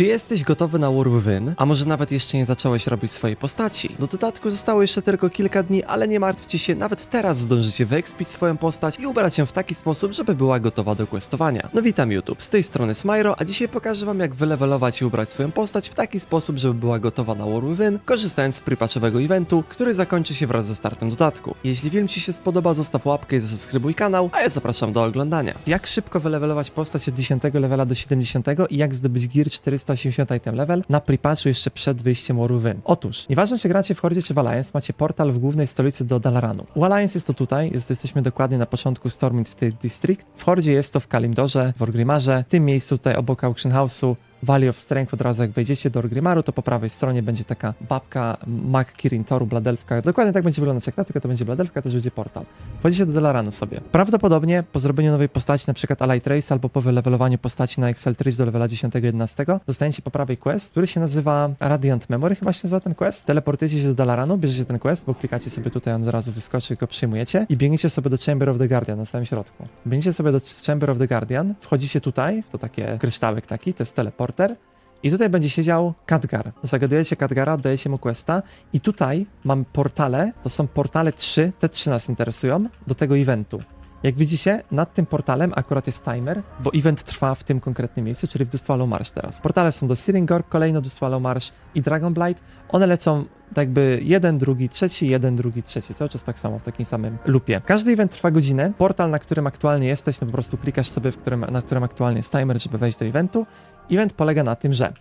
Czy jesteś gotowy na War Within? A może nawet jeszcze nie zacząłeś robić swojej postaci? Do dodatku zostało jeszcze tylko kilka dni, ale nie martwcie się, nawet teraz zdążycie wyekspić swoją postać i ubrać ją w taki sposób, żeby była gotowa do questowania. No witam YouTube, z tej strony Smyro, a dzisiaj pokażę wam jak wylewelować i ubrać swoją postać w taki sposób, żeby była gotowa na War Within, korzystając z prepatchowego eventu, który zakończy się wraz ze startem dodatku. Jeśli film ci się spodoba, zostaw łapkę i zasubskrybuj kanał, a ja zapraszam do oglądania. Jak szybko wylewelować postać od 10 levela do 70 i jak zdobyć gear 480 item level na prepatchu jeszcze przed wyjściem Within. Otóż, nieważne czy gracie w Hordzie czy w Alliance, macie portal w głównej stolicy do Dalaranu. U Alliance jest to tutaj, jest, jesteśmy dokładnie na początku Stormwind w tej district. W Hordzie jest to w Kalimdorze, w Orgrimarze, w tym miejscu tutaj obok Auction House'u Valley of Strength od razu jak wejdziecie do Orgrimaru, to po prawej stronie będzie taka babka Mac Kirin Toru, bladelfka. Dokładnie tak będzie wyglądać jak ta, tylko to będzie bladelfka, też będzie portal. Wchodzicie do Dalaranu sobie. Prawdopodobnie po zrobieniu nowej postaci, na przykład Ally Trace, albo po wylewelowaniu postaci na Excel Trace do levela 10-11, dostaniecie po prawej quest, który się nazywa Radiant Memory, chyba się nazywa ten quest. Teleportujecie się do Dalaranu, bierzecie ten quest, bo klikacie sobie tutaj, on od razu wyskoczy, go przyjmujecie i biegniecie sobie do Chamber of the Guardian na samym środku. Biegniecie sobie do Chamber of the Guardian, wchodzicie tutaj, w to takie kryształek taki, to jest teleporter, i tutaj będzie siedział Khadgar. Zagadujecie Khadgara, oddajecie mu questa i tutaj mam portale, to są portale 3, te trzy nas interesują, do tego eventu. Jak widzicie, nad tym portalem akurat jest timer, bo event trwa w tym konkretnym miejscu, czyli w Dustwallow Marsh teraz. Portale są do Siringor, kolejno Dustwallow Marsh i Dragonblight. One lecą jakby jeden, drugi, trzeci, jeden, drugi, trzeci. Cały czas tak samo, w takim samym lupie. Każdy event trwa godzinę. Portal, na którym aktualnie jesteś, no po prostu klikasz sobie, w którym, na którym aktualnie jest timer, żeby wejść do eventu. Event polega na tym, że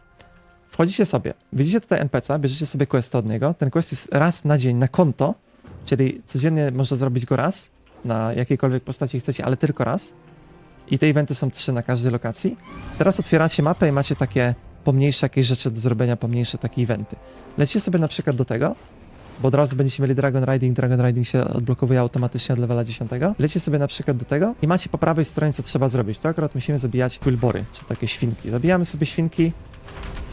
wchodzicie sobie, widzicie tutaj NPC, bierzecie sobie quest od niego. Ten quest jest raz na dzień na konto, czyli codziennie można zrobić go raz na jakiejkolwiek postaci chcecie, ale tylko raz. I te eventy są trzy na każdej lokacji. Teraz otwieracie mapę i macie takie pomniejsze jakieś rzeczy do zrobienia, pomniejsze takie eventy. Lecicie sobie na przykład do tego, bo od razu będziecie mieli Dragon Riding, Dragon Riding się odblokowuje automatycznie od levela 10. Lecicie sobie na przykład do tego i macie po prawej stronie co trzeba zrobić. To akurat musimy zabijać quillbory, czy takie świnki. Zabijamy sobie świnki,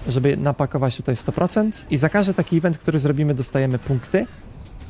żeby napakować tutaj 100% i za każdy taki event, który zrobimy dostajemy punkty.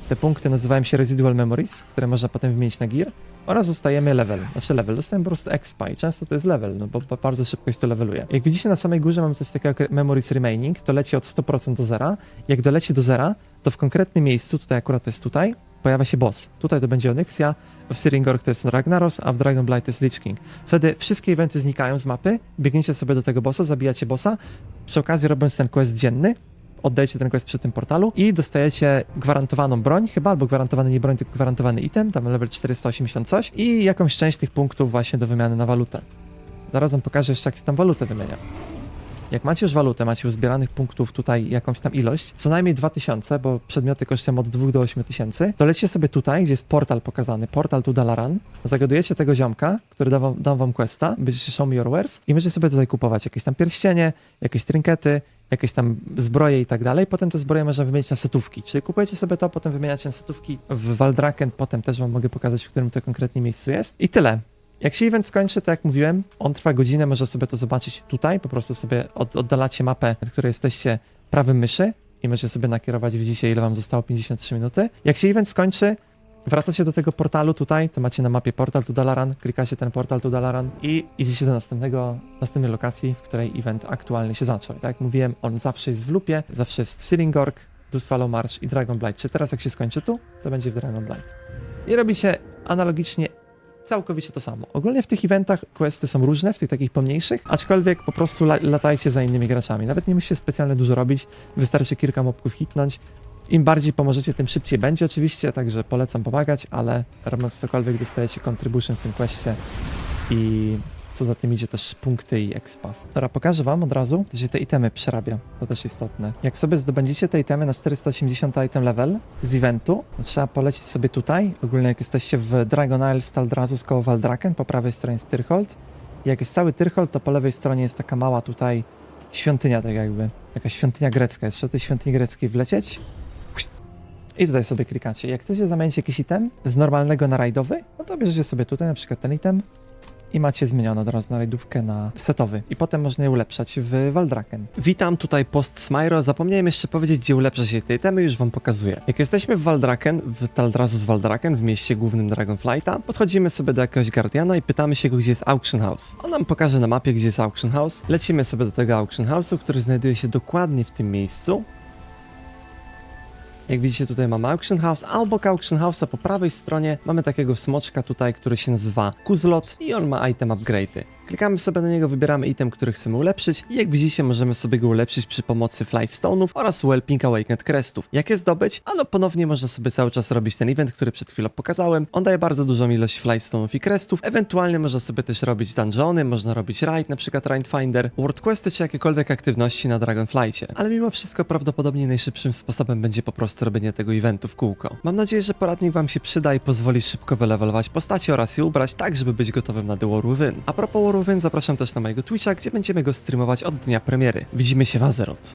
Te punkty nazywają się Residual Memories, które można potem wymienić na gear oraz dostajemy level, znaczy level, dostajemy po prostu expa i często to jest level, no bo bardzo szybko się to leveluje. Jak widzicie na samej górze mamy coś takiego jak Memories Remaining, to leci od 100% do zera. Jak doleci do zera, to w konkretnym miejscu, tutaj akurat to jest tutaj, pojawia się boss. Tutaj to będzie Onyxia, w Siringor to jest Ragnaros, a w Dragonblight to jest Lich King. Wtedy wszystkie eventy znikają z mapy, biegniecie sobie do tego bossa, zabijacie bossa, przy okazji robiąc ten quest dzienny, oddajecie ten quest przy tym portalu i dostajecie gwarantowaną broń, chyba, albo gwarantowany nie broń, tylko gwarantowany item, tam level 480 coś i jakąś część tych punktów właśnie do wymiany na walutę. Zaraz wam pokażę jeszcze, jak się tam walutę wymienia. Jak macie już walutę, macie uzbieranych punktów tutaj jakąś tam ilość, co najmniej 2000, bo przedmioty kosztują od 2 do 8000, to lecicie sobie tutaj, gdzie jest portal pokazany, portal tu Dalaran, zagadujecie tego ziomka, który da wam, dam wam questa, będziecie show me your wares i będziecie sobie tutaj kupować jakieś tam pierścienie, jakieś trinkety, jakieś tam zbroje i tak dalej. Potem te zbroje można wymienić na setówki. Czyli kupujecie sobie to, potem wymieniacie na setówki w Waldraken, potem też wam mogę pokazać, w którym to konkretnie miejscu jest. I tyle. Jak się event skończy, to jak mówiłem, on trwa godzinę, można sobie to zobaczyć tutaj, po prostu sobie od, oddalacie mapę, na której jesteście prawym myszy i możecie sobie nakierować, widzicie ile wam zostało, 53 minuty. Jak się event skończy, wracacie do tego portalu tutaj, to macie na mapie portal to Dalaran, klikacie ten portal to Dalaran i idziecie do następnego, następnej lokacji, w której event aktualnie się zaczął. Tak jak mówiłem, on zawsze jest w lupie, zawsze jest Silingorg, Dustwallow March i Dragonblight. Czy teraz jak się skończy tu, to będzie w Dragonblight. I robi się analogicznie całkowicie to samo. Ogólnie w tych eventach questy są różne, w tych takich pomniejszych, aczkolwiek po prostu la latajcie za innymi graczami. Nawet nie musicie specjalnie dużo robić, wystarczy kilka mobków hitnąć. Im bardziej pomożecie, tym szybciej będzie oczywiście, także polecam pomagać, ale robiąc cokolwiek dostajecie contribution w tym questie i co za tym idzie też punkty i expa. Dobra, pokażę wam od razu, że się te itemy przerabia, to też istotne. Jak sobie zdobędziecie te itemy na 480 item level z eventu, to trzeba polecieć sobie tutaj, ogólnie jak jesteście w Dragon Isle Staldrazus koło Valdraken, po prawej stronie jest Tyrhold. Jak jest cały Tyrhold, to po lewej stronie jest taka mała tutaj świątynia tak jakby, taka świątynia grecka. Jest trzeba do tej świątyni greckiej wlecieć, i tutaj sobie klikacie. Jak chcecie zamienić jakiś item z normalnego na rajdowy, no to bierzecie sobie tutaj na przykład ten item i macie zmienione od razu na rajdówkę na setowy. I potem można je ulepszać w Waldraken. Witam, tutaj post Smyro. Zapomniałem jeszcze powiedzieć, gdzie ulepsza się te itemy, już wam pokazuję. Jak jesteśmy w Waldraken, w Taldrazus Waldraken, w mieście głównym Dragonflighta, podchodzimy sobie do jakiegoś Guardiana i pytamy się go, gdzie jest Auction House. On nam pokaże na mapie, gdzie jest Auction House. Lecimy sobie do tego Auction House'u, który znajduje się dokładnie w tym miejscu. Jak widzicie, tutaj mamy Auction House, a obok Auction House'a po prawej stronie mamy takiego smoczka tutaj, który się nazywa Kuzlot i on ma item upgrade'y. Klikamy sobie na niego, wybieramy item, który chcemy ulepszyć i jak widzicie, możemy sobie go ulepszyć przy pomocy Flightstone'ów oraz Whelping Awakened Crestów. Jak je zdobyć? Ano ponownie można sobie cały czas robić ten event, który przed chwilą pokazałem. On daje bardzo dużą ilość Flightstone'ów i Crestów. Ewentualnie można sobie też robić dungeony, można robić raid, na przykład Raid Finder, World Questy czy jakiekolwiek aktywności na Dragonflightie. Ale mimo wszystko prawdopodobnie najszybszym sposobem będzie po prostu robienie tego eventu w kółko. Mam nadzieję, że poradnik wam się przyda i pozwoli szybko wylewelować postacie oraz je ubrać tak, żeby być gotowym na The War Within. A propos War Within zapraszam też na mojego Twitcha, gdzie będziemy go streamować od dnia premiery. Widzimy się w Azeroth.